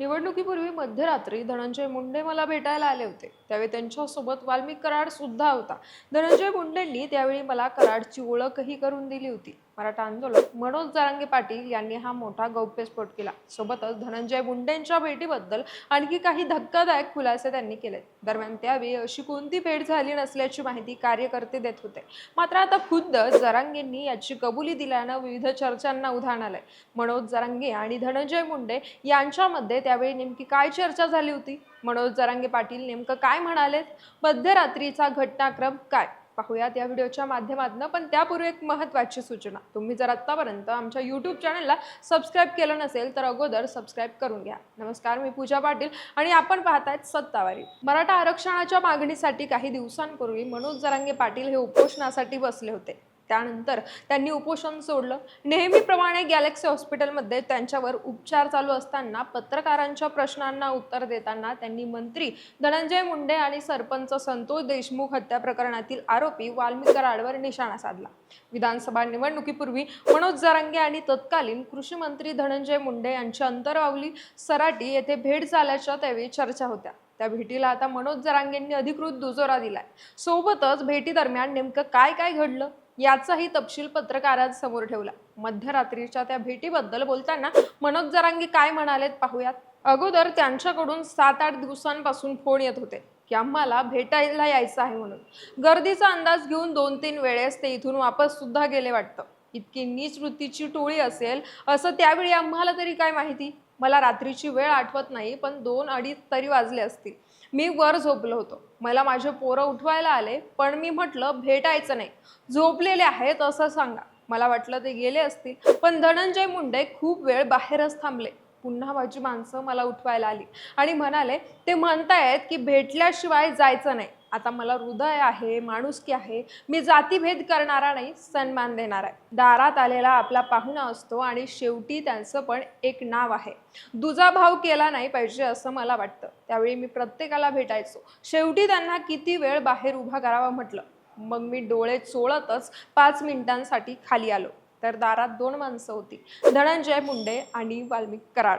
निवडणुकीपूर्वी मध्यरात्री धनंजय मुंडे मला भेटायला आले होते. त्यावेळी त्यांच्यासोबत वाल्मिक कराड सुद्धा होता. धनंजय मुंडेंनी त्यावेळी मला कराडची ओळखही करून दिली होती. मराठा आंदोलक मनोज जारांगे पाटील यांनी हा मोठा गौप्यस्फोट केला. सोबतच धनंजय मुंडेंच्या भेटीबद्दल आणखी काही धक्कादायक खुलासे त्यांनी केले दरम्यान त्यावेळी अशी कोणती भेट झाली नसल्याची माहिती कार्यकर्ते देत होते. मात्र आता खुद्द जरांगेंनी याची कबुली दिल्यानं विविध चर्चांना उधाण आलंय. मनोज जरांगे आणि धनंजय मुंडे यांच्यामध्ये त्यावेळी नेमकी काय चर्चा झाली होती? मनोज जरांगे पाटील नेमकं काय म्हणालेत? मध्यरात्रीचा घटनाक्रम काय? पाहूयात या व्हिडिओच्या माध्यमातून पण त्यापूर्वी एक महत्त्वाची सूचना. तुम्ही जर आत्तापर्यंत आमच्या यूट्यूब चॅनलला सबस्क्राईब केलं नसेल तर अगोदर सबस्क्राईब करून घ्या. नमस्कार मी पूजा पाटील आणि आपण पाहतायत सत्तावारी. मराठा आरक्षणाच्या मागणीसाठी काही दिवसांपूर्वी मनोज जरांगे पाटील हे उपोषणासाठी बसले होते. त्यानंतर त्यांनी उपोषण सोडलं. नेहमीप्रमाणे गॅलेक्सी हॉस्पिटलमध्ये त्यांच्यावर उपचार चालू असताना पत्रकारांच्या प्रश्नांना उत्तर देताना त्यांनी मंत्री धनंजय मुंडे आणि सरपंच संतोष देशमुख हत्या प्रकरणातील आरोपी वाल्मिक कराडवर निशाणा साधला. विधानसभा निवडणुकीपूर्वी मनोज जरांगे आणि तत्कालीन कृषी मंत्री धनंजय मुंडे यांची अंतरवावली सराटी येथे भेट झाल्याच्या त्यावेळी चर्चा होत्या. त्या भेटीला आता मनोज जरांगेंनी अधिकृत दुजोरा दिलाय. सोबतच भेटी दरम्यान नेमकं काय काय घडलं? याचाही तपशील पत्रकारांसमोर ठेवला. मध्यरात्रीच्या त्या भेटीबद्दल बोलताना मनोज जरांगी काय म्हणालेत पाहूयात. अगोदर त्यांच्याकडून सात आठ दिवसांपासून फोन येत होते की आम्हाला भेटायला यायचं आहे म्हणून. गर्दीचा अंदाज घेऊन दोन तीन वेळेस ते इथून वापस सुद्धा गेले वाटतं. इतकी नीच वृत्तीची टोळी असेल असं त्यावेळी आम्हाला तरी काय माहिती? मला रात्रीची वेळ आठवत नाही पण दोन अडीच तरी वाजले असतील. मी वर झोपलो होतो. मला माझे पोरं उठवायला आले पण मी म्हटलं भेटायचं नाही. झोपलेले आहेत असं सांगा. मला वाटलं ते गेले असतील पण धनंजय मुंडे खूप वेळ बाहेरच थांबले. पुन्हा माझी माणसं मला उठवायला आली आणि म्हणाले ते म्हणतायत की भेटल्याशिवाय जायचं नाही. आता मला हृदय आहे माणुसकी आहे मी जातीभेद करणारा नाही सन्मान देणार आहे. दारात आलेला आपला पाहुणा असतो आणि शेवटी त्यांचं पण एक नाव आहे. दुजा भाव केला नाही पाहिजे असं मला वाटतं. त्यावेळी मी प्रत्येकाला भेटायचो. शेवटी त्यांना किती वेळ बाहेर उभा करावा म्हटलं. मग मी डोळे चोळतच पाच मिनिटांसाठी खाली आलो. तर दारात दोन माणसं होती. धनंजय मुंडे आणि वाल्मिक कराड.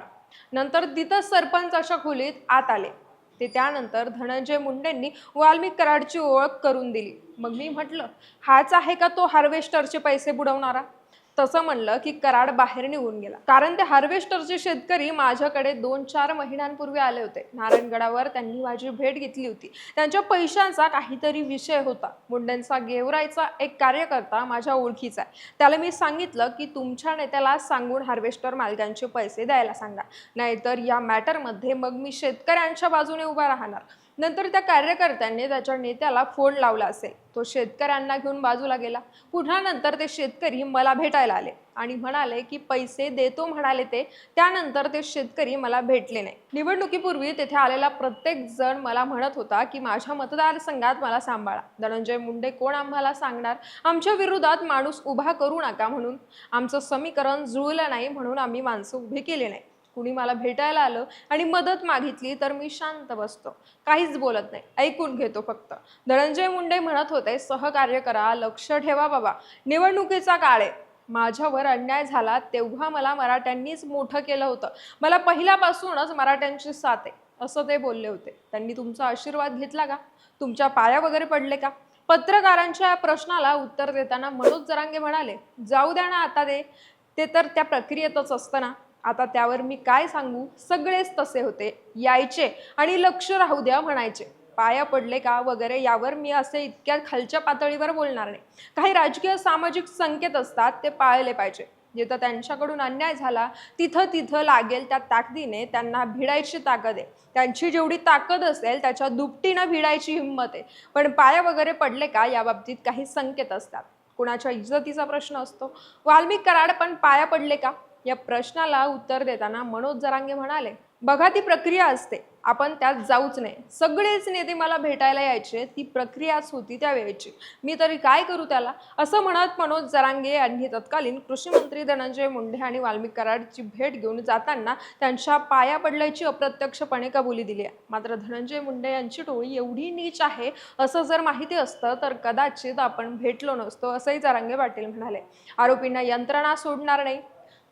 नंतर तिथं सरपंचाच्या खोलीत आत आले. ते त्यानंतर धनंजय मुंडेंनी वाल्मिक कराडची ओळख करून दिली. मग मी म्हटलं हाच आहे का तो हार्वेस्टरचे पैसे बुडवणारा? तसं म्हणलं की कराड बाहेर निघून गेला. कारण ते हार्वेस्टरचे शेतकरी माझ्याकडे दोन चार महिन्यांपूर्वी आले होते. नारायणगडावर त्यांनी माझी भेट घेतली होती. त्यांच्या पैशांचा काहीतरी विषय होता. मुंडेंचा गेवरायचा एक कार्यकर्ता माझ्या ओळखीचा आहे. त्याला मी सांगितलं की तुमच्या नेत्याला सांगून हार्वेस्टर मालकांचे पैसे द्यायला सांगा. नाहीतर या मॅटरमध्ये मग मी शेतकऱ्यांच्या बाजूने उभा राहणार. नंतर त्या कार्यकर्त्यांनी त्याच्या नेत्याला फोन लावला असेल. तो शेतकऱ्यांना घेऊन बाजूला गेला. पुन्हा नंतर ते शेतकरी मला भेटायला आले आणि म्हणाले की पैसे देतो म्हणाले ते. त्यानंतर ते शेतकरी मला भेटले नाही. निवडणुकीपूर्वी तेथे आलेला प्रत्येक जण मला म्हणत होता की माझ्या मतदारसंघात मला सांभाळा. धनंजय मुंडे कोण आम्हाला सांगणार? आमच्या विरोधात माणूस उभा करू नका म्हणून. आमचं समीकरण जुळलं नाही म्हणून आम्ही माणसं उभी केली नाही. कुणी मला भेटायला आलं आणि मदत मागितली तर मी शांत बसतो. काहीच बोलत नाही. ऐकून घेतो फक्त. धनंजय मुंडे म्हणत होते सहकार्य करा लक्ष ठेवा बाबा. निवडणुकीचा काळ आहे. माझ्यावर अन्याय झाला तेव्हा मला मराठ्यांनीच मोठं केलं होतं. मला पहिल्यापासूनच मराठ्यांची साथ आहे. असं ते बोलले होते. त्यांनी तुमचा आशीर्वाद घेतला का? तुमच्या पाया वगैरे पडले का? पत्रकारांच्या या प्रश्नाला उत्तर देताना मनोज जरांगे म्हणाले जाऊ द्या ना आता ते. ते तर त्या प्रक्रियेतच असतं ना. आता त्यावर मी काय सांगू? सगळेच तसे होते. यायचे आणि लक्ष राहू द्या म्हणायचे. पाया पडले का वगैरे यावर मी असे इतक्या खालच्या पातळीवर बोलणार नाही. काही राजकीय सामाजिक संकेत असतात ते पाळले पाहिजे. जिथं त्यांच्याकडून अन्याय झाला तिथं तिथं लागेल त्या ताकदीने त्यांना भिडायची ताकद आहे. त्यांची जेवढी ताकद असेल त्याच्या दुपटीनं भिडायची हिंमत आहे. पण पाया वगैरे पडले का याबाबतीत काही संकेत असतात. कुणाच्या इज्जतीचा प्रश्न असतो. वाल्मिक कराड पण पाया पडले का? या प्रश्नाला उत्तर देताना मनोज जरांगे म्हणाले बघा ती प्रक्रिया असते. आपण त्यात जाऊच नाही. सगळेच नेते मला भेटायला यायचे. ती प्रक्रियाच होती त्या वेळेची. मी तरी काय करू त्याला? असं म्हणत मनोज जरांगे यांनी तत्कालीन कृषी मंत्री धनंजय मुंडे आणि वाल्मिक कराडची भेट घेऊन जाताना त्यांच्या पाया पडल्याची अप्रत्यक्षपणे कबुली दिली आहे. मात्र धनंजय मुंडे यांची टोळी एवढी नीच आहे असं जर माहिती असतं तर कदाचित आपण भेटलो नसतो असंही जरांगे पाटील म्हणाले. आरोपींना यंत्रणा सोडणार नाही.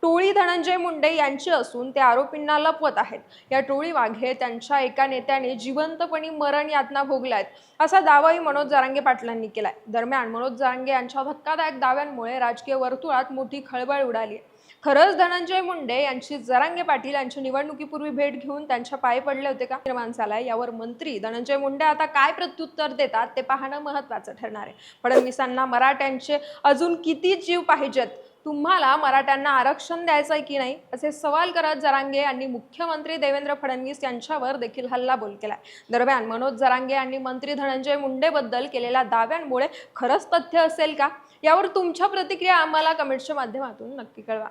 टोळी धनंजय मुंडे यांची असून ते आरोपींना लपवत आहेत. या टोळी मागे त्यांच्या एका नेत्याने जिवंतपणी मरण यातना भोगल्यात असा दावाही मनोज जरांगे पाटलांनी केलाय. दरम्यान मनोज जारांगे यांच्या धक्कादायक दाव्यांमुळे राजकीय वर्तुळात मोठी खळबळ उडाली खरंच धनंजय मुंडे यांची जरांगे पाटील यांच्या निवडणुकीपूर्वी भेट घेऊन त्यांच्या पाय पडले होते का? निर्माण झालाय. यावर मंत्री धनंजय मुंडे आता काय प्रत्युत्तर देतात ते पाहणं महत्वाचं ठरणार आहे. फडणवीसांना मराठ्यांचे अजून किती जीव पाहिजेत? तुम्हाला मराठ्यांना आरक्षण द्यायचं आहे की नाही असे सवाल करत जरांगे यांनी मुख्यमंत्री देवेंद्र फडणवीस यांच्यावर देखील हल्लाबोल केलाय. दरम्यान मनोज जरांगे यांनी मंत्री धनंजय मुंडेबद्दल केलेल्या दाव्यांमुळे खरंच तथ्य असेल का? यावर तुमच्या प्रतिक्रिया आम्हाला कमेंटच्या माध्यमातून नक्की कळवा.